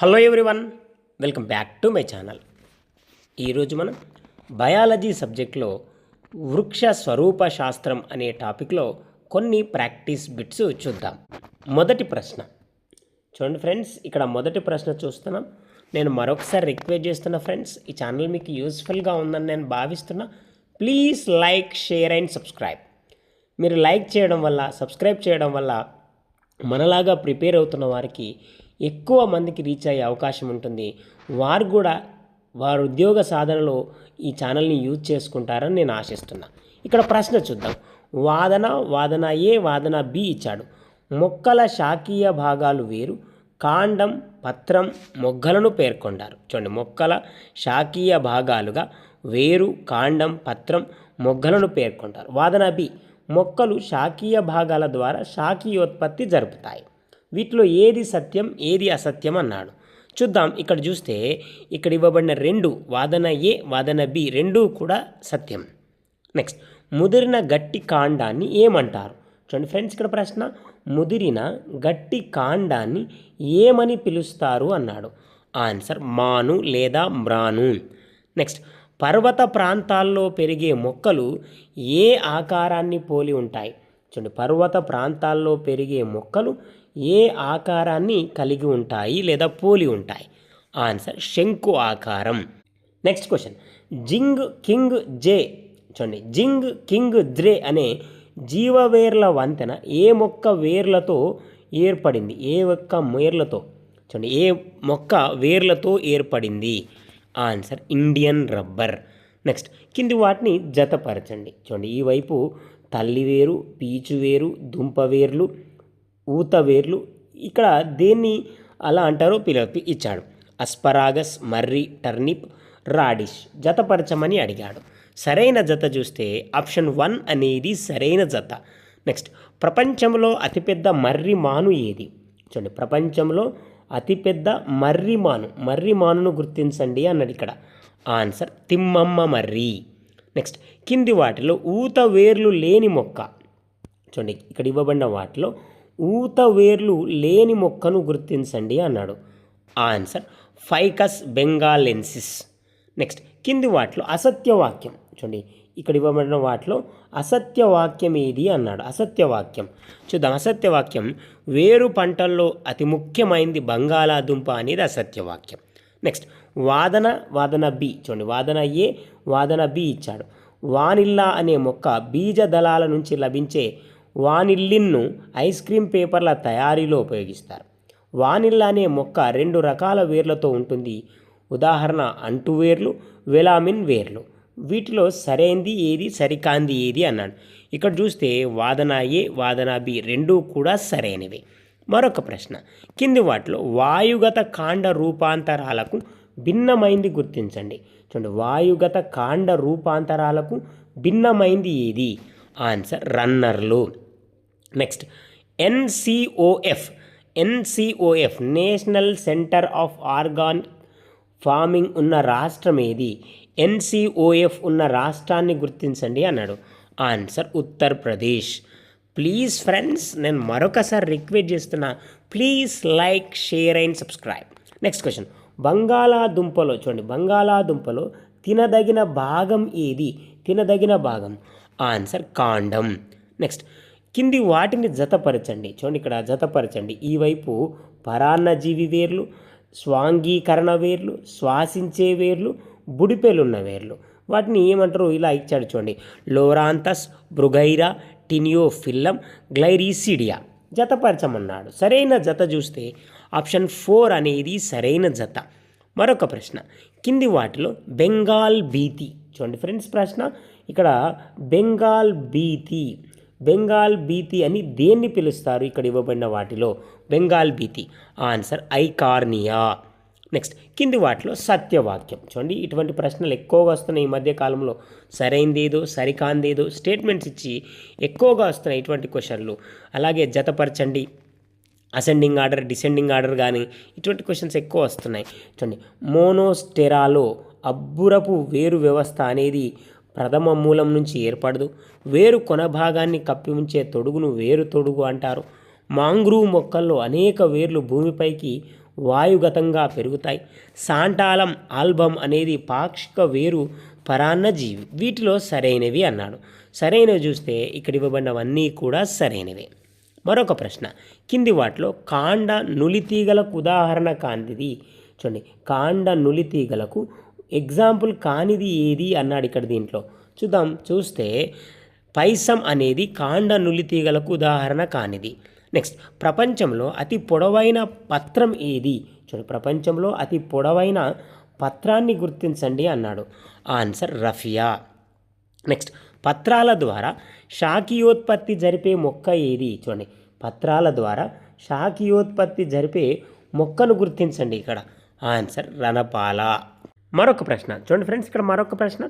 Hello everyone welcome back to my channel ఈరోజు మనం biology సబ్జెక్ట్లో వృక్ష స్వరూప శాస్త్రం అనే టాపిక్లో కొన్ని ప్రాక్టీస్ బిట్స్ చూద్దాం. మొదటి ప్రశ్న. చూడండి ఫ్రెండ్స్ ఇక్కడ మొదటి ప్రశ్న చూస్తున్నాం. నేను మరొకసారి రిక్వెస్ట్ చేస్తున్నా ఫ్రెండ్స్ ఈ ఛానల్ మీకు యూస్ఫుల్గా ఉందని నేను భావిస్తున్నా. Please like share and subscribe మీరు లైక్ చేయడం వల్ల సబ్స్క్రైబ్ చేయడం వల్ల మనలాగా ప్రిపేర్ అవుతున్న వారికి ఎక్కువ మందికి రీచ్ అయ్యే అవకాశం ఉంటుంది. వారు కూడా వారు ఉద్యోగ సాధనలో ఈ ఛానల్ని యూజ్ చేసుకుంటారని నేను ఆశిస్తున్నా. ఇక్కడ ప్రశ్న చూద్దాం. వాదన వాదన ఏ వాదన బి ఇచ్చాడు. మొక్కల శాఖీయ భాగాలు వేరు. కాండం పత్రం మొగ్గలను పేర్కొంటారు చూడండి మొక్కల శాఖీయ భాగాలుగా వేరు కాండం పత్రం మొగ్గలను పేర్కొంటారు. వాదన బి మొక్కలు శాఖీయ భాగాల ద్వారా శాఖీయోత్పత్తి జరుపుతాయి. వీటిలో ఏది సత్యం ఏది అసత్యం అన్నాడు. చూద్దాం ఇక్కడ చూస్తే ఇక్కడ ఇవ్వబడిన రెండు వాదన ఏ వాదన బి రెండూ కూడా సత్యం. నెక్స్ట్ ముదిరిన గట్టి కాండాన్ని ఏమంటారు? చూడండి ఫ్రెండ్స్ ఇక్కడ ప్రశ్న ముదిరిన గట్టి కాండాన్ని ఏమని పిలుస్తారు అన్నాడు? ఆన్సర్ మాను లేదా మ్రాను. నెక్స్ట్ పర్వత ప్రాంతాల్లో పెరిగే మొక్కలు ఏ ఆకారాన్ని పోలి ఉంటాయి? చూడండి పర్వత ప్రాంతాల్లో పెరిగే మొక్కలు ఏ ఆకారాన్ని కలిగి ఉంటాయి లేదా పోలి ఉంటాయి? ఆన్సర్ శంకు ఆకారం. Next question. జింగ్ కింగ్ జే. చూడండి. జింగ్ కింగ్ ద్రే అనే జీవవేర్ల వంతెన ఏ మొక్క వేర్లతో ఏర్పడింది? ఏ ఒక్క వేర్లతో చూడండి. ఏ మొక్క వేర్లతో ఏర్పడింది? Answer Indian rubber. నెక్స్ట్. కింది వాటిని జతపరచండి. చూడండి. ఈ వైపు తల్లి వేరు పీచు వేరు దుంప వేర్లు ఊత వేర్లు ఇక్కడ దేన్ని అలా అంటారో పిల ఇచ్చాడు. అస్పరాగస్ మర్రి టర్నిప్ రాడిష్ జతపరచమని అడిగాడు. సరైన జత చూస్తే ఆప్షన్ వన్ అనేది సరైన జత. నెక్స్ట్ ప్రపంచంలో అతిపెద్ద మర్రి మాను ఏది? చూడండి ప్రపంచంలో అతిపెద్ద మర్రి మాను. మర్రి మానును గుర్తించండి అన్నాడు ఇక్కడ. ఆన్సర్ తిమ్మమ్మ మర్రి. నెక్స్ట్ కింది వాటిలో ఊత వేర్లు లేని మొక్క. చూడండి ఇక్కడ ఇవ్వబడిన వాటిలో ఊత వేర్లు లేని మొక్కను గుర్తించండి అన్నాడు. Answer Ficus bengalensis. నెక్స్ట్ కింది వాటిలో అసత్యవాక్యం. చూడండి ఇక్కడ ఇవ్వబడిన వాటిలో అసత్యవాక్యం ఏది అన్నాడు. అసత్యవాక్యం. చూద్దాం అసత్యవాక్యం వేరు పంటల్లో అతి ముఖ్యమైనది బంగాళాదుంప అనేది అసత్యవాక్యం. నెక్స్ట్ వాదన వాదన బి. చూడండి వాదన ఏ వాదన బి ఇచ్చాడు. వానిల్లా అనే మొక్క బీజ దళాల నుంచి లభించే వానిల్లిన్ను ఐస్ క్రీమ్ పేపర్ల తయారీలో ఉపయోగిస్తారు. వానిల్లా అనే మొక్క రెండు రకాల వేర్లతో ఉంటుంది. ఉదాహరణ అంటు వేర్లు వెలామిన్ వేర్లు. వీటిలో సరైంది ఏది సరికాంది ఏది అన్నాడు. ఇక్కడ చూస్తే వాదన ఏ వాదన బి రెండూ కూడా సరైనవి. మరొక ప్రశ్న. కింది వాటిలో వాయుగత కాండ రూపాంతరాలకు భిన్నమైంది గుర్తించండి. చూడండి వాయుగత కాండ రూపాంతరాలకు భిన్నమైంది ఏది? Answer రన్నర్లు. Next NCOF NCOF national centre of organ farming ఉన్న రాష్ట్రం ఏది? ఎన్సిఓఎఫ్ ఉన్న రాష్ట్రాన్ని గుర్తించండి అన్నాడు. ఆన్సర్ ఉత్తరప్రదేశ్. ప్లీజ్ ఫ్రెండ్స్ నేను మరొకసారి రిక్వెస్ట్ చేస్తున్నా please like share and subscribe. Next question బంగాళాదుంపలో చూడండి బంగాళాదుంపలో తినదగిన భాగం ఏది? తినదగిన భాగం. ఆన్సర్ కాండం. నెక్స్ట్ కింది వాటిని జతపరచండి. చూడండి ఇక్కడ జతపరచండి. ఈ వైపు పరాన్నజీవి వేర్లు స్వాంగీకరణ వేర్లు శ్వాసించే వేర్లు బుడిపెలున్న వేర్లు. వాటిని ఏమంటారు? ఇలా ఇచ్చాడు చూడండి. లోరాంతస్ బ్రుగైరా టినియోఫిల్లం గ్లైరీసిడియా. జతపరచమన్నాడు. సరైన జత చూస్తే ఆప్షన్ ఫోర్ అనేది సరైన జత. మరొక ప్రశ్న కింది వాటిలో బెంగాల్ భీతి. చూడండి ఫ్రెండ్స్ ప్రశ్న ఇక్కడ బెంగాల్ బీతి బెంగాల్ బీతి అని దేన్ని పిలుస్తారు? ఇక్కడ ఇవ్వబడిన వాటిలో బెంగాల్ బీతి ఆన్సర్ ఐకార్నియా. నెక్స్ట్ కింది వాటిలో సత్యవాక్యం. చూడండి ఇటువంటి ప్రశ్నలు ఎక్కువగా వస్తున్నాయి ఈ మధ్య కాలంలో. సరైందేదో సరికాందేదో స్టేట్మెంట్స్ ఇచ్చి ఎక్కువగా వస్తున్నాయి ఇటువంటి క్వశ్చన్లు. అలాగే జతపరచండి. అసెండింగ్ ఆర్డర్ డిసెండింగ్ ఆర్డర్ కానీ ఇటువంటి క్వశ్చన్స్ ఎక్కువ వస్తున్నాయి. చూడండి మోనోస్టెరాలో అబ్బురపు వేరు వ్యవస్థ అనేది ప్రథమ మూలం నుంచి ఏర్పడదు. వేరు కొన భాగాన్ని కప్పి ఉంచే తొడుగును వేరు తొడుగు అంటారు. మాంగ్రూవ్ మొక్కల్లో అనేక వేర్లు భూమిపైకి వాయుగతంగా పెరుగుతాయి. సాంటాలం ఆల్బమ్ అనేది పాక్షిక వేరు పరాన్నజీవి వీటిలో సరైనవి అన్నాడు. సరైనవి చూస్తే ఇక్కడ ఇవ్వబడినవన్నీ కూడా సరైనవే. మరొక ప్రశ్న. కింది వాటిలో కాండ నులితీగలకు ఉదాహరణ కాంతిది చూడండి. కాండ నులితీగలకు ఎగ్జాంపుల్ కానిది ఏది అన్నాడు ఇక్కడ దీంట్లో. చూద్దాం చూస్తే పైసం అనేది కాండ నులితీగలకు ఉదాహరణ కానిది. నెక్స్ట్ ప్రపంచంలో అతి పొడవైన పత్రం ఏది? చూడండి ప్రపంచంలో అతి పొడవైన పత్రాన్ని గుర్తించండి అన్నాడు. Answer raffia. నెక్స్ట్ పత్రాల ద్వారా శాఖీయోత్పత్తి జరిపే మొక్క ఏది? చూడండి పత్రాల ద్వారా శాఖీయోత్పత్తి జరిపే మొక్కను గుర్తించండి ఇక్కడ. ఆన్సర్ రణపాల. మరొక ప్రశ్న. చూడండి ఫ్రెండ్స్ ఇక్కడ మరొక ప్రశ్న.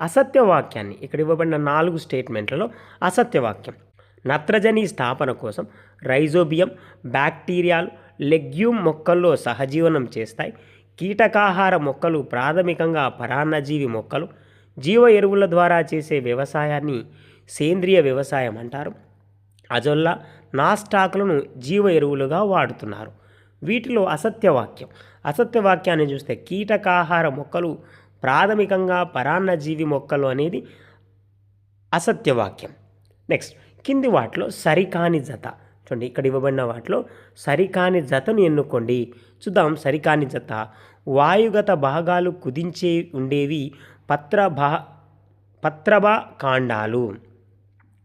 అసత్య వాక్యాన్ని ఇక్కడ ఇవ్వబడిన నాలుగు స్టేట్మెంట్లలో అసత్య వాక్యం నత్రజని స్థాపన కోసం రైజోబియం బ్యాక్టీరియాలు లెగ్యూమ్ మొక్కల్లో సహజీవనం చేస్తాయి. కీటకాహార మొక్కలు ప్రాథమికంగా పరాన్నజీవి మొక్కలు. జీవ ఎరువుల ద్వారా చేసే వ్యవసాయాన్ని సేంద్రియ వ్యవసాయం అంటారు. అజొల్లా నాస్టాక్లను జీవ ఎరువులుగా వాడుతున్నారు. వీటిలో అసత్యవాక్యం. అసత్యవాక్యాన్ని చూస్తే కీటకాహార మొక్కలు ప్రాథమికంగా పరాన్నజీవి మొక్కలు అనేది అసత్యవాక్యం. నెక్స్ట్ కింది వాటిలో సరికాని జత. చూడండి ఇక్కడ ఇవ్వబడిన వాటిలో సరికాని జతను ఎన్నుకోండి. చూద్దాం సరికాని జత. వాయుగత భాగాలు కుదించే ఉండేవి పత్రభా పత్రభా కాండాలు.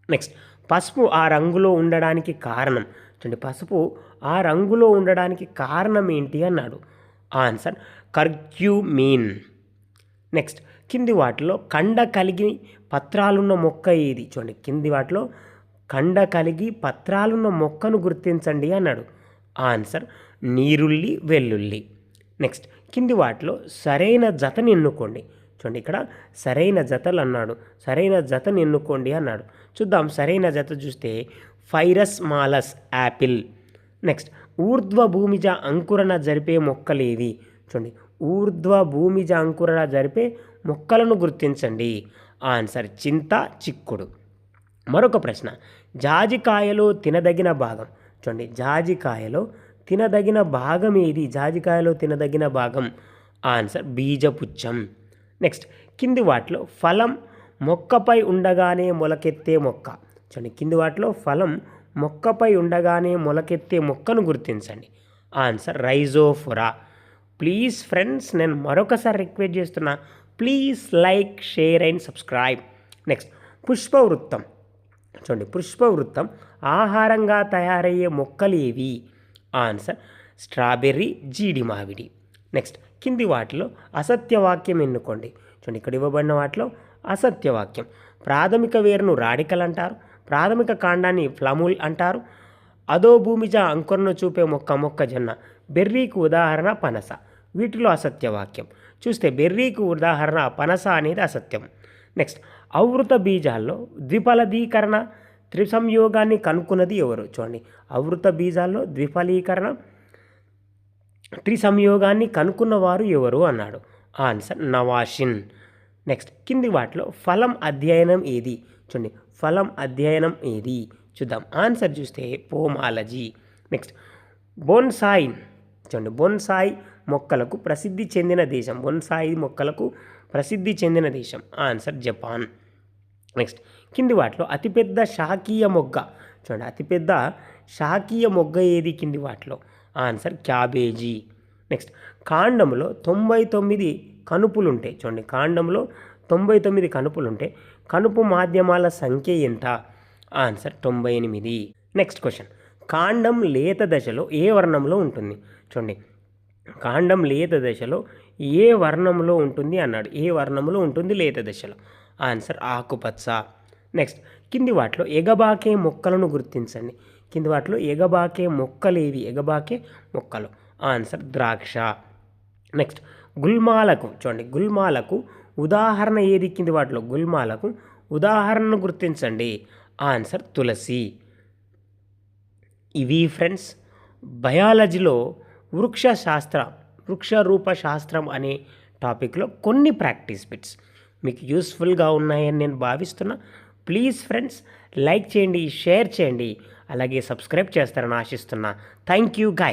నెక్స్ట్ పసుపు ఆ రంగులో ఉండడానికి కారణం. చూడండి పసుపు ఆ రంగులో ఉండడానికి కారణం ఏంటి అన్నాడు. ఆన్సర్ కర్క్యూమీన్. నెక్స్ట్ కింది వాటిలో కండ కలిగి పత్రాలున్న మొక్క ఏది? చూడండి కింది వాటిలో కండ కలిగి పత్రాలున్న మొక్కను గుర్తించండి అన్నాడు. ఆన్సర్ నీరుల్లి వెల్లుల్లి. నెక్స్ట్ కింది వాటిలో సరైన జతని ఎన్నుకోండి. చూడండి ఇక్కడ సరైన జతలు అన్నాడు. సరైన జతను ఎన్నుకోండి అన్నాడు. చూద్దాం సరైన జత చూస్తే ఫైరస్ మాలస్ యాపిల్. నెక్స్ట్ ఊర్ధ్వ భూమిజ అంకురణ జరిపే మొక్కలేవి చూడండి ఊర్ధ్వ భూమిజ అంకురణ జరిపే మొక్కలను గుర్తించండి. ఆన్సర్ చింత చిక్కుడు. మరొక ప్రశ్న జాజికాయలో తినదగిన భాగం? చూడండి జాజికాయలో తినదగిన భాగం ఏది? జాజికాయలో తినదగిన భాగం? ఆన్సర్ బీజపుచ్చం. నెక్స్ట్ కింది వాటిలో ఫలం మొక్కపై ఉండగానే మొలకెత్తే మొక్క. చూడండి కింది వాటిలో ఫలం మొక్కపై ఉండగానే మొలకెత్తే మొక్కను గుర్తించండి. ఆన్సర్ రైజోఫురా. ప్లీజ్ ఫ్రెండ్స్ నేను మరొకసారి రిక్వెస్ట్ చేస్తున్నా please like share and subscribe. Next పుష్పవృత్తం. చూడండి పుష్పవృత్తం ఆహారంగా తయారయ్యే మొక్కలు ఏవి ఆన్సర్ స్ట్రాబెర్రీ జీడి మామిడి నెక్స్ట్ కింది వాటిలో అసత్యవాక్యం ఎన్నుకోండి. చూడండి ఇక్కడ ఇవ్వబడిన వాటిలో అసత్యవాక్యం. ప్రాథమిక వేరును రాడికల్ అంటారు ప్రాథమిక కాండాన్ని ఫ్లముల్ అంటారు. అదో భూమిజ అంకురను చూపే మొక్క మొక్కజొన్న బెర్రీకి ఉదాహరణ పనస. వీటిలో అసత్యవాక్యం చూస్తే బెర్రీకి ఉదాహరణ పనస అనేది అసత్యం. నెక్స్ట్ అవృత బీజాల్లో ద్విఫలదీకరణ త్రిసంయోగాన్ని కనుక్కున్నది ఎవరు? చూడండి. అవృత బీజాల్లో ద్విఫలీకరణ త్రిసంయోగాన్ని కనుక్కున్నవారు ఎవరు అన్నాడు? ఆన్సర్ నవాషిన్. నెక్స్ట్ కింది వాటిలో ఫలం అధ్యయనం ఏది? చూడండి. ఫలం అధ్యయనం ఏది? చూద్దాం. ఆన్సర్ చూస్తే పోమాలజీ. నెక్స్ట్. బోన్సాయి. చూడండి. బొన్సాయి మొక్కలకు ప్రసిద్ధి చెందిన దేశం. బొన్సాయి మొక్కలకు ప్రసిద్ధి చెందిన దేశం. Answer Japan. నెక్స్ట్. కింది వాటిలో అతిపెద్ద శాకీయ మొగ్గ. చూడండి. అతిపెద్ద శాకీయ మొగ్గ ఏది కింది వాటిలో? Answer cabbage. నెక్స్ట్. కాండంలో తొంభై తొమ్మిది కనుపులు ఉంటాయి చూడండి. కాండంలో తొంభై తొమ్మిది కనుపులుంటే కనుపు మాధ్యమాల సంఖ్య ఎంత? ఆన్సర్ తొంభై ఎనిమిది. Next question. కాండం లేత దశలో ఏ వర్ణంలో ఉంటుంది? చూడండి. కాండం లేత దశలో ఏ వర్ణంలో ఉంటుంది అన్నాడు. ఏ వర్ణంలో ఉంటుంది లేత దశలో? ఆన్సర్ ఆకుపచ్చ. నెక్స్ట్. కింది వాటిలో ఎగబాకే మొక్కలను గుర్తించండి. కింది వాటిలో ఎగబాకే మొక్కలు ఏవి? ఎగబాకే మొక్కలు. ఆన్సర్ ద్రాక్ష. నెక్స్ట్. గుల్మాలకు చూడండి. గుల్మాలకు ఉదాహరణ ఏది కింది వాటిలో? గుల్మాలకు. ఉదాహరణను గుర్తించండి. ఆన్సర్ తులసి. ఇవి ఫ్రెండ్స్ బయాలజీలో వృక్ష శాస్త్ర వృక్షరూప శాస్త్రం అనే టాపిక్లో కొన్ని ప్రాక్టీస్ బిట్స్ మీకు యూస్ఫుల్గా ఉన్నాయని నేను భావిస్తున్నా. ప్లీజ్ ఫ్రెండ్స్ లైక్ చేయండి షేర్ చేయండి. అలాగే సబ్స్క్రైబ్ చేస్తారని ఆశిస్తున్నా. Thank you guy.